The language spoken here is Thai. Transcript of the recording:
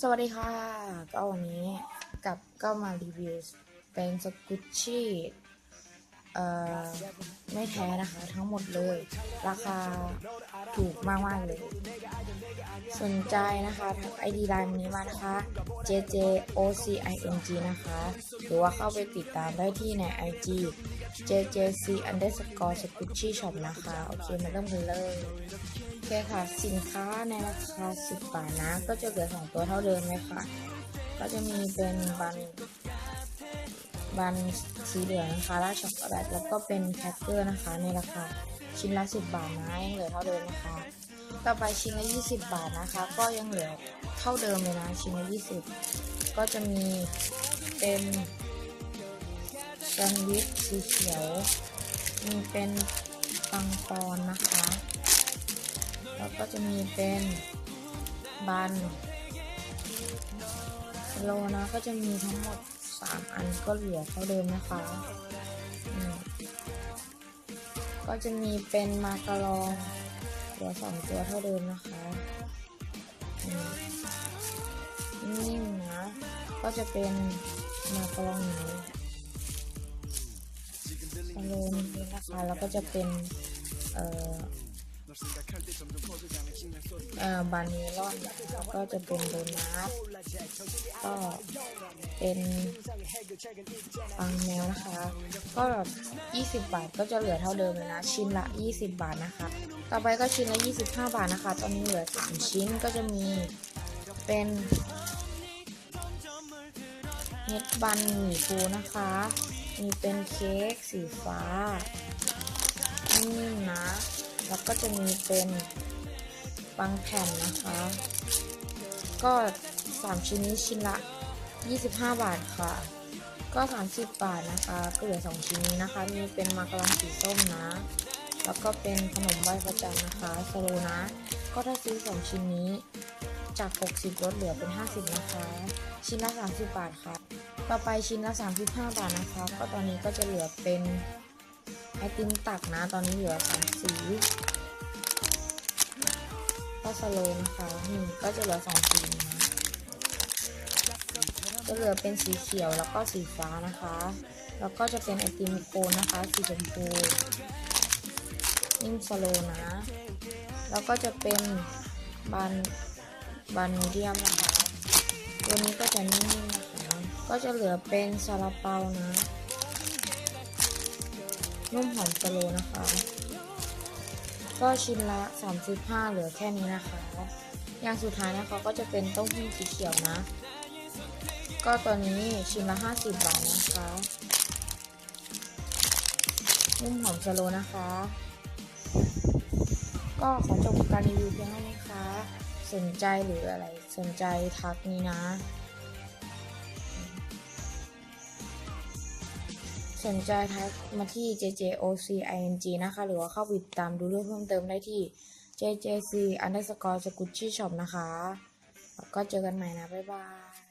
สวัสดีค่ะ ก็วันนี้กับก็มารีวิวเป็นสกุชชี่เอ่อไม่แท้นะคะ ทั้งหมดเลย ราคาถูกมากมากๆเลย สนใจนะคะทักไอดีไลน์นี้มานะคะ JJOCING นะคะ หรือว่าเข้าไปติดตามได้ที่ใน IG JJC underscore Squishy Shop นะคะ โอเคมาเริ่มกันเลย โอเคค่ะ สินค้าในราคา 10 บาทนะ ก็จะเหลือ2ตัวเท่าเดิมเลยค่ะ ก็จะมีเป็นบันบันสีเหลืองนะคะราดช็อกโกแลตแล้วก็เป็นแครกเกอร์นะคะ ในราคาชิ้นละ 10 บาทนะยังเหลือเท่าเดิมนะคะ ต่อไปชิ้นละ 20 บาทนะคะ ก็ยังเหลือเท่าเดิมเลยนะชิ้นละ 20 ก็จะมีเป็นแซนด์วิชสีเขียว มีเป็นปังปอนนะคะ แล้วก็จะมีเป็นบันโลนะก็จะมีทั้งหมด 3 อันก็เหลือเท่าเดิมนะคะ ก็จะมีเป็นมาการอง เหลือสองตัวเท่าเดิมนะคะนิ่มนะ ก็จะเป็นมากรองหนูสโลนนี้นะคะแล้วก็จะเป็นเอ่อเอ่อบานิลอนแล้วก็จะเป็นโดนัทก็ เป็นปังแมวนะคะ ก็แบบ20 บาทก็จะเหลือเท่าเดิมเลยนะ ชิ้นละ 20 บาทนะคะ ต่อไปก็ชิ้นละ 25 บาทนะคะ ตอนนี้เหลือ 3 ชิ้นก็จะมีเป็นเม็ดบันหมี่ฟูนะคะ มีเป็นเค้กสีฟ้านิ่มนะ แล้วก็จะมีเป็นบางแผ่นนะคะ ก็ 3 ชิ้นนี้ชิ้นละ 25 บาทค่ะ ก็ 30 บาทนะคะก็เหลือ2ชิ้นนี้นะคะ มีเป็นมากรองสีส้มนะ แล้วก็เป็นขนมไหว้พระจันทร์นะคะสโลนะ ก็ถ้าซื้อ 2 ชิ้นนี้ จาก 60 ลดเหลือเป็น 50 นะคะ ชิ้นละ 30 บาทค่ะ ต่อไปชิ้นละ 35 บาทนะคะ ก็ตอนนี้ก็จะเหลือเป็นไอติมตักนะ ตอนนี้เหลือสามสีก็สโลนะคะนี่ก็จะเหลือสองสีนะ จะเหลือเป็นสีเขียวแล้วก็สีฟ้านะคะ แล้วก็จะเป็นไอติมโคนนะคะสีชมพูนิ่มสโลนะ แล้วก็จะเป็นบันบันมีเดียมนะคะตัวนี้ก็จะนิ่มๆนะคะก็จะเหลือเป็นซาลาเปานะ นุ่มหอมสโลนะคะ ก็ชิ้นละ 35 เหลือแค่นี้นะคะ อย่างสุดท้ายนะคะก็จะเป็นต้าหู้สีเขียวนะ ก็ตัวนี้ชิ้นละ50 บาทนะคะนุ่มหอมสโลนะคะ ก็ขอจบการรีวิวเพียงเท่านี้ค่ะสนใจหรืออะไรสนใจทักนี้นะ สนใจทักมาที่ JJOCING นะคะ หรือว่าเข้าไปติดตามดูเรื่องเพิ่มเติมได้ที่ JJC underscore Squishy Shop นะคะแล้วก็เจอกันใหม่นะ บ๊ายบาย